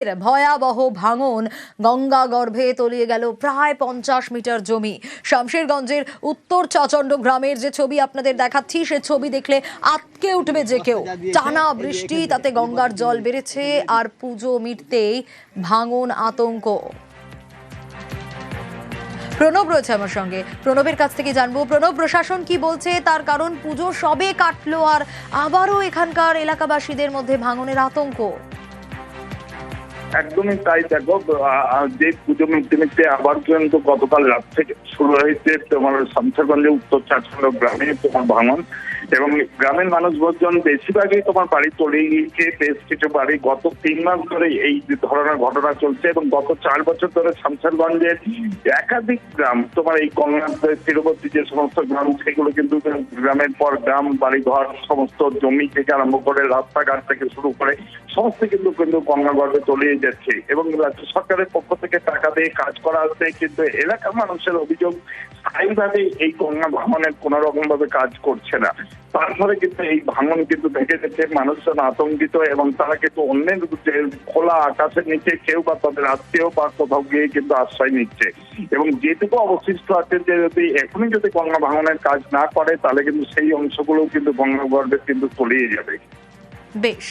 ভয়াবহ ভাঙন গঙ্গা গর্ভে তলিয়ে গেল প্রায় পঞ্চাশ মিটার জমি। শামশেরগঞ্জের উত্তর চাচণ্ড গ্রামের যে ছবি আপনাদের দেখাচ্ছি, সে ছবি দেখলে আটকে উঠবে যে কেউ। টানা বৃষ্টি, তাতে গঙ্গার জল বেড়েছে আর পুজো মিটতেই ভাঙন আতঙ্ক। প্রণব রয়েছে আমার সঙ্গে। প্রণবের কাছ থেকে জানব, প্রণব, প্রশাসন কি বলছে? তার কারণ পুজো সবে কাটলো আর আবারও এখানকার এলাকাবাসীদের মধ্যে ভাঙনের আতঙ্ক। একদমই তাই দেখো যে পুজো মিটতে মিটতে আবার পর্যন্ত গতকাল রাত থেকে শুরু হয়েছে তোমার শামসাগঞ্জে উত্তর চারচন্দ্র গ্রামে তোমার ভাঙন। এবং গ্রামের মানুষ বলছেন বেশিরভাগই তোমার বাড়ি তলিয়ে গিয়েছে বেশ কিছু বাড়ি। গত তিন মাস ধরে এই ধরনের ঘটনা চলছে এবং গত চার বছর ধরে শামসারগঞ্জের একাধিক গ্রাম, তোমার এই গঙ্গার তীরবর্তী যে সমস্ত গ্রাম, সেগুলো কিন্তু গ্রামের পর গ্রাম বাড়ি ঘর সমস্ত জমি থেকে আরম্ভ করে রাস্তাঘাট থেকে শুরু করে সমস্ত কিন্তু কিন্তু গঙ্গা তলিয়ে যাচ্ছে। এবং রাজ্য সরকারের পক্ষ থেকে টাকা দিয়ে কাজ করা হচ্ছে, কিন্তু এলাকার মানুষের অভিযোগ স্থায়ীভাবে এই গঙ্গা ভাঙনের কোন রকম ভাবে কাজ করছে না। তারপরে কিন্তু এই ভাঙন কিন্তু দেখে যাচ্ছে মানুষজন আতঙ্কিত এবং তারা কিন্তু অন্যের খোলা আকাশের নিচে কেউ বা তাদের আত্মীয় বা কোথাও গিয়ে কিন্তু আশ্রয় নিচ্ছে। এবং যেটুকু অবশিষ্ট আছে যে যদি এখনই যদি গঙ্গা ভাঙনের কাজ না করে, তাহলে কিন্তু সেই অংশগুলো কিন্তু গঙ্গা গর্ভে কিন্তু তলিয়ে যাবে। বেশ।